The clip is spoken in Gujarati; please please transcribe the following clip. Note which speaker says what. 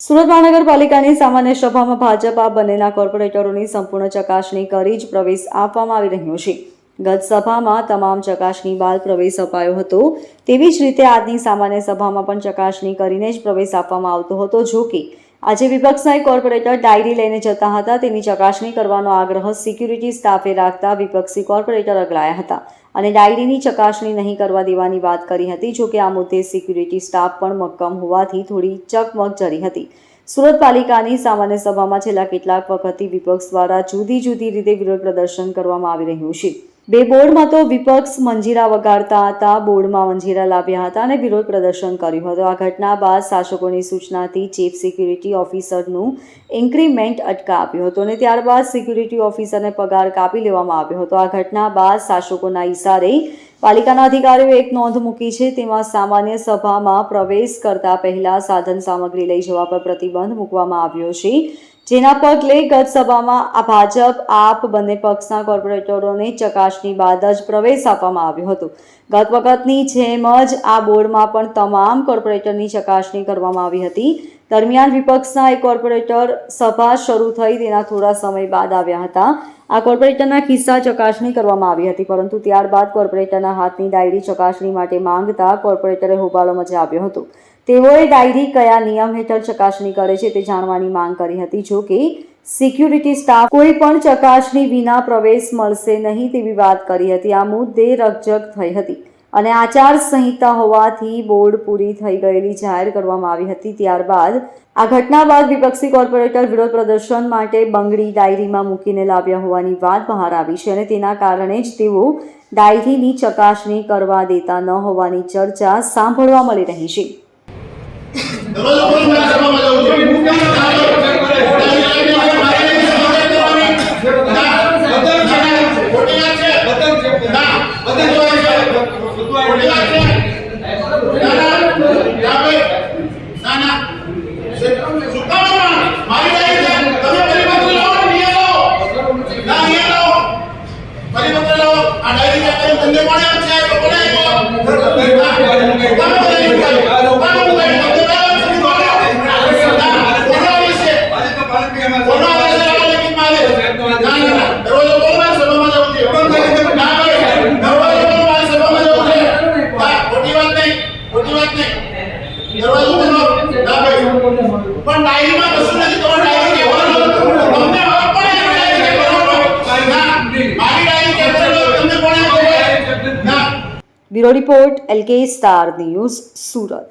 Speaker 1: સુરત મહાનગરપાલિકાની સામાન્ય સભામાં ભાજપ આ બંનેના કોર્પોરેટરોની સંપૂર્ણ ચકાસણી કરી જ પ્રવેશ આપવામાં આવી રહ્યો છે. ગત સભામાં તમામ ચકાસણી બાદ પ્રવેશ અપાયો હતો તેવી જ રીતે આજની સામાન્ય સભામાં પણ ચકાસણી કરીને જ પ્રવેશ આપવામાં આવતો હતો, જો કે આજે વિપક્ષના એક કોર્પોરેટર ડાયરી લઈને જતા હતા. તેની ચકાસણી કરવાનો આગ્રહ સિક્યુરિટી સ્ટાફે રાખતા વિપક્ષી કોર્પોરેટર અગલાયા હતા અને ડાયરીની ચકાસણી નહીં કરવા દેવાની વાત કરી હતી. જોકે આ મુદ્દે સિક્યુરિટી સ્ટાફ પણ મક્કમ હોવાથી થોડી ચકમક જરી હતી. સુરત પાલિકાની સામાન્ય સભામાં છેલ્લા કેટલાક વખતથી વિપક્ષ દ્વારા જુદી જુદી રીતે વિરોધ પ્રદર્શન કરવામાં આવી રહ્યું છે. બે બોર્ડમાં તો વિપક્ષ મંજીરા વગાડતા હતા. બોર્ડમાં મંજીરા લાવ્યા હતા અને વિરોધ પ્રદર્શન કર્યું હતું. આ ઘટના બાદ શાસકોની સૂચનાથી ચીફ સિક્યુરિટી ઓફિસરનું ઇન્ક્રીમેન્ટ અટકાવ્યું હતું અને ત્યારબાદ સિક્યુરિટી ઓફિસરને પગાર કાપી લેવામાં આવ્યો હતો. આ ઘટના બાદ શાસકોના ઇશારે પાલિકાના અધિકારીઓ એક નોંધ મૂકી છે. તેમાં સામાન્ય સભામાં પ્રવેશ કરતા પહેલા સાધન સામગ્રી લઈ જવા પર પ્રતિબંધ મૂકવામાં આવ્યો છે. જેના પગલે ગત સભામાં આ ભાજપ, આપ બંને પક્ષના કોર્પોરેટરોને ચકાસણી બાદ જ પ્રવેશ આપવામાં આવ્યો હતો. ગત વખતની જેમ જ આ બોર્ડમાં પણ તમામ કોર્પોરેટરની ચકાસણી કરવામાં આવી હતી. દરમિયાન વિપક્ષના એક કોર્પોરેટર સભા શરૂ થઈ તેના થોડા સમય બાદ આવ્યા હતા. આ કોર્પોરેટરના કિસ્સા ચકાસણી કરવામાં આવી હતી, પરંતુ ત્યારબાદ કોર્પોરેટરના હાથની ડાયરી ચકાસણી માટે માંગતા કોર્પોરેટરે હોબાળો મચાવ્યો હતો. તેઓએ ડાયરી કયા નિયમ હેઠળ ચકાસણી કરે છે તે જાણવાની માંગ કરી હતી. જો કે, સિક્યુરિટી સ્ટાફ કોઈ પણ ચકાસણી વિના પ્રવેશ મળશે નહીં તેવી વાત કરી હતી. આ મુદ્દે રકઝક થઈ હતી અને આચાર સંહિતા હોવાથી બોર્ડ પૂરી થઈ ગયેલી જાહેર કરવામાં આવી હતી. ત્યારબાદ આ ઘટના બાદ વિપક્ષી કોર્પોરેટર વિરોધ પ્રદર્શન માટે બંગડી ડાયરીમાં મૂકીને લાવ્યા હોવાની વાત બહાર આવી છે અને તેના કારણે જ તેઓ ડાયરીની ચકાસણી કરવા દેતા ન હોવાની ચર્ચા સાંભળવા મળી રહી છે.
Speaker 2: દરવાજો ખોલો, મારે સભામાં જવું છે. ખોટી વાત છે. ના, ખોટી વાત છે. ખોટી વાત છે. ના, ના, ના ભાઈ. ના, ના. શું કામ આમાં? મારી ડાયરી છે. તમે પરિપત્ર લાવો ને અહીંયા લાવો. ના, અહીંયા લાવો. પરિપત્ર લાવો. આ ડાયરી ચેક કરીને તમને કોણે આપશે? તો કોણે આપ્યો? ના, કોણે બધાએ મૂકાયું? કોણે મૂકાયું? તમને ના આપશે? કોણે આપશે? ના, કોનો આદેશ છે? કોનો આદેશ છે? આ લેખિતમાં આદેશ. ના, ના, ના. દરવાજો ખોલો, મારે સભામાં જવું છે. ના, ભાઈ. દરવાજો ખોલો, મારે સભામાં જવું છે. ના, વાત નહીં. વાત નહીં. દરવાજો ના
Speaker 1: bureau report LK star news Surat.